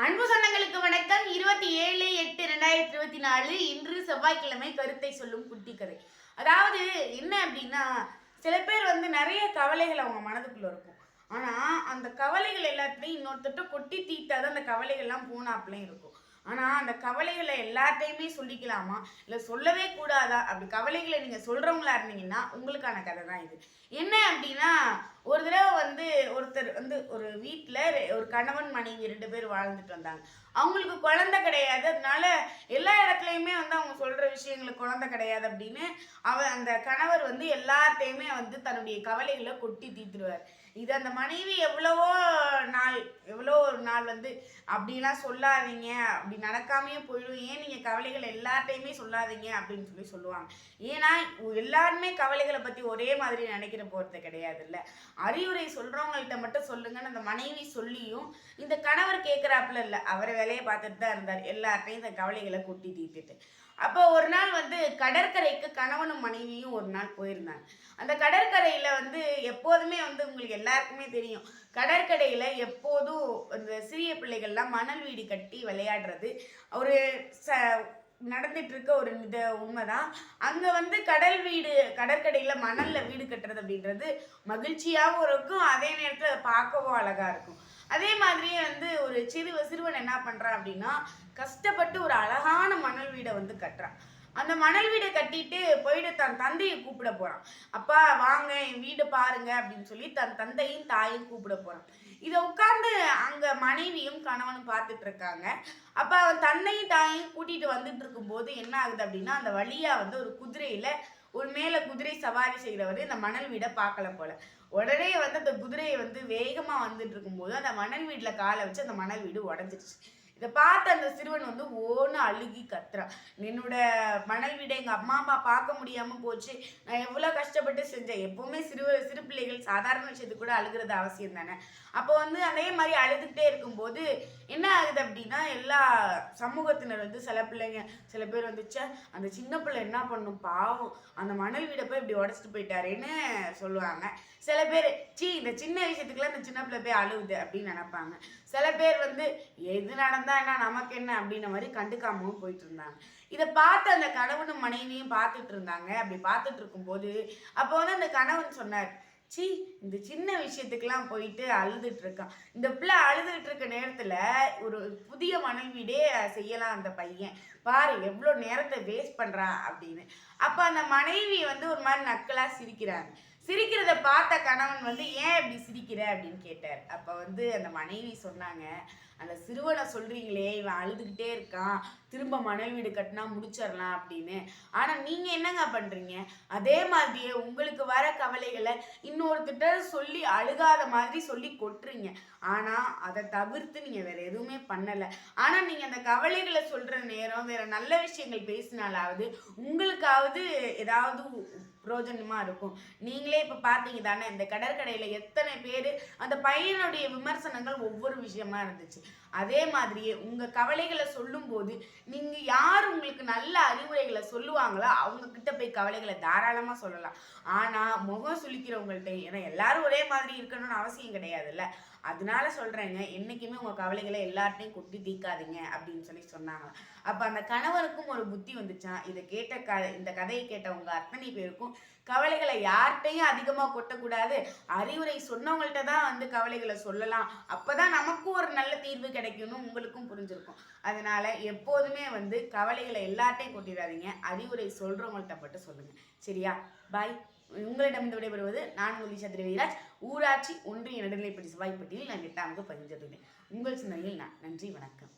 அன்பு சொந்தங்களுக்கு வணக்கம். இருபத்தி ஏழு எட்டு ரெண்டாயிரத்தி இருபத்தி நாலு இன்று செவ்வாய்க்கிழமை கருத்தை சொல்லும் குட்டி கதை. அதாவது என்ன அப்படின்னா சில பேர் வந்து நிறைய கவலைகள் அவங்க மனதுக்குள்ள இருக்கும். ஆனா அந்த கவலைகள் எல்லாத்தையும் இன்னொருத்தட்ட கொட்டி தீட்டாதான் அந்த கவலைகள்லாம் போனாப்லையும் இருக்கும். ஆனா அந்த கவலைகளை எல்லாத்தையுமே சொல்லிக்கலாமா? இல்ல சொல்லவே கூடாதா? அப்படி கவலைகளை நீங்க சொல்றவங்களா இருந்தீங்கன்னா உங்களுக்கான கதை தான் இது. என்ன அப்படின்னா ஒரு தடவை வந்து ஒருத்தர் வந்து ஒரு வீட்டில் ஒரு கணவன் மனைவி ரெண்டு பேர் வாழ்ந்துட்டு வந்தாங்க. அவங்களுக்கு குழந்தை கிடையாது. அதனால எல்லா இடத்துலையுமே வந்து அவங்க சொல்கிற விஷயங்களுக்கு குழந்தை கிடையாது அப்படின்னு அவ அந்த கணவர் வந்து எல்லார்ட்டையுமே வந்து தன்னுடைய கவலைகளை கொட்டி தீத்துருவார் இது அந்த மனைவி எவ்வளவோ நாள் எவ்வளோ ஒரு நாள் வந்து அப்படிலாம் சொல்லாதீங்க. அப்படி நடக்காமையே போயிடும். ஏன் நீங்கள் கவலைகள் எல்லார்ட்டையுமே சொல்லாதீங்க அப்படின்னு சொல்லி சொல்லுவாங்க. ஏன்னா எல்லாருமே கவலைகளை பற்றி ஒரே மாதிரி நினைக்கிற போகிறது கிடையாதுல்ல. அறிவுரை சொல்கிறவங்கள்ட்ட மட்டும் சொல்லுங்கன்னு அந்த மனைவி சொல்லியும் இந்த கணவர் கேட்குறாப்புல இல்லை அவரை வேலையை பார்த்துட்டு தான் இருந்தார். எல்லார்ட்டையும் இந்த கவலைகளை கொட்டி தீர்த்துட்டு. அப்போ ஒரு நாள் வந்து கடற்கரைக்கு கணவனும் மனைவியும் ஒரு நாள் போயிருந்தாங்க. அந்த கடற்கரையில் வந்து எப்போதுமே வந்து உங்களுக்கு எல்லாருக்குமே தெரியும். கடற்கரையில் எப்போதும் இந்த சிறிய பிள்ளைகள்லாம் மணல் வீடு கட்டி விளையாடுறது. ஒரு ச நடந்துட்டு இருக்க ஒரு இது உண்மைதான். அங்கே வந்து கடல் வீடு கடற்கரையில் மணலில் வீடு கட்டுறது அப்படின்றது மகிழ்ச்சியாகவும் இருக்கும். அதே நேரத்தில் அதை பார்க்கவும் அழகாக இருக்கும். அதே மாதிரியே வந்து ஒரு சிறு சிறுவன் என்ன பண்ணுறான் அப்படின்னா கஷ்டப்பட்டு ஒரு அழகான மணல் வீடை வந்து கட்டுறான். அந்த மணல் வீடை கட்டிட்டு போயிட்டு தன் தந்தையை கூப்பிட போறான். அப்பா வாங்க என் வீடு பாருங்க அப்படின்னு சொல்லி தன் தந்தையும் தாயும் கூப்பிட போறான். இதை உட்கார்ந்து அங்க மனைவியும் கணவனும் பார்த்துட்டு இருக்காங்க. அப்ப அவன் தன்னையும் தாயையும் கூட்டிட்டு வந்துட்டு இருக்கும்போது என்ன ஆகுது அப்படின்னா அந்த வழியா வந்து ஒரு குதிரையில ஒரு மேல குதிரை சவாரி செய்கிறவர் இந்த மணல் வீடை பார்க்கல போல. உடனே வந்து அந்த குதிரையை வந்து வேகமா வந்துட்டு இருக்கும்போது அந்த மணல் வீட்டுல காலை வச்சு அந்த மணல் வீடு உடஞ்சிருச்சு. இதை பார்த்து அந்த சிறுவன் வந்து ஓன்னு அழுகி கத்துறான். என்னோட மணல் வீடை எங்கள் அம்மா அப்பா பார்க்க முடியாமல் போச்சு. நான் எவ்வளோ கஷ்டப்பட்டு செஞ்சேன். எப்போவுமே சிறு சிறு பிள்ளைகள் சாதாரண விஷயத்துக்கு கூட அழுகிறது அவசியம் தானே? அப்போ வந்து அதே மாதிரி அழுதுகிட்டே இருக்கும்போது என்ன ஆகுது அப்படின்னா எல்லா சமூகத்தினர் வந்து சில பிள்ளைங்க சில பேர் வந்துச்சு அந்த சின்ன பிள்ளை என்ன பண்ணும்? பாவம். அந்த மணல் வீடை போய் இப்படி உடச்சிட்டு போயிட்டாருன்னு சொல்லுவாங்க. சில பேர் சீ இந்த சின்ன விஷயத்துக்குலாம் இந்த சின்ன பிள்ளை போய் அழுகுது அப்படின்னு நினைப்பாங்க. சில பேர் வந்து எது நடந்தா என்ன நமக்கு என்ன? அப்படின்ன மாதிரி கண்டுக்காமவும் போயிட்டு இருந்தாங்க இதை பார்த்து அந்த கணவனும் மனைவியும் பார்த்துட்டு இருந்தாங்க. அப்படி பார்த்துட்டு இருக்கும்போது அப்போ வந்து அந்த கணவன் சொன்னார் சி இந்த சின்ன விஷயத்துக்கெல்லாம் போயிட்டு அழுதுட்டு இருக்கான். இந்த பிள்ளை அழுதுட்டு இருக்க நேரத்துல ஒரு புதிய மனைவிடே செய்யலாம் அந்த பையன். பாரு எவ்வளோ நேரத்தை வேஸ்ட் பண்றான் அப்படின்னு. அப்ப அந்த மனைவி வந்து ஒரு மாதிரி நக்கலா சிரிக்கிறாங்க. சிரிக்கிறத பார்த்த கணவன் வந்து ஏன் இப்படி சிரிக்கிற? அப்படின்னு கேட்டார். அப்போ வந்து அந்த மனைவி சொன்னாங்க அந்த சிறுவனை சொல்றீங்களே இவன் அழுதுகிட்டே இருக்கான். திரும்ப மணல் வீடு கட்டினா முடிச்சிடலாம் அப்படின்னு. ஆனால் நீங்கள் என்னங்க பண்ணுறீங்க அதே மாதிரியே உங்களுக்கு வர கவலைகளை இன்னொருத்திட்ட சொல்லி அழுகாத மாதிரி சொல்லி கொட்டுறீங்க. ஆனால் அதை தவிர்த்து நீங்கள் வேற எதுவுமே பண்ணலை. ஆனால் நீங்கள் அந்த கவலைகளை சொல்கிற நேரம் வேற நல்ல விஷயங்கள் பேசினாலாவது உங்களுக்காவது ஏதாவது பிரோஜனமாக இருக்கும். நீங்களே இப்போ பார்த்தீங்க தானே இந்த கடற்கரையில் எத்தனை பேர் அந்த பையனுடைய விமர்சனங்கள் ஒவ்வொரு விஷயமா இருந்துச்சு. அதே மாதிரியே உங்கள் கவலைகளை சொல்லும்போது நீங்கள் யார் உங்களுக்கு நல்ல அறிவுரைகளை சொல்லுவாங்களோ அவங்க கிட்ட போய் கவலைகளை தாராளமாக சொல்லலாம். ஆனால் முகம் சுளிக்கிறவங்கள்ட்ட ஏன்னா எல்லாரும் ஒரே மாதிரி இருக்கணும்னு அவசியம் கிடையாதுல்ல. அதனால சொல்கிறேங்க என்றைக்குமே உங்கள் கவலைகளை எல்லார்ட்டையும் கொட்டி தீக்காதீங்க அப்படின்னு சொல்லி சொன்னாங்க. அப்போ அந்த கணவருக்கும் ஒரு புத்தி வந்துச்சான் இதை கேட்ட க இந்த கதையை கேட்டவங்க அத்தனை பேருக்கும் கவலைகளை யார்கிட்டையும் அதிகமாக கொட்டக்கூடாது. அறிவுரை சொன்னவங்கள்ட்ட தான் வந்து கவலைகளை சொல்லலாம். அப்போ தான் நமக்கும் ஒரு நல்ல தீர்வு கிடைக்கும்னு உங்களுக்கும் புரிஞ்சிருக்கும். அதனால எப்போதுமே வந்து கவலைகளை எல்லார்ட்டையும் கொட்டிடாதீங்க. அறிவுரை சொல்கிறவங்கள்ட்ட மட்டும் சொல்லுங்கள் சரியா? பாய் உங்களிடம் விடைபெறுவது நான் உங்கள் சந்திர வீராஜ் ஊராட்சி ஒன்றிய நடுநிலைப்பட்டி செவ்வாய்ப்பட்டியில் நான் எட்டாவது பதினஞ்சு உங்கள் சிந்தனையில் நான் நன்றி வணக்கம்.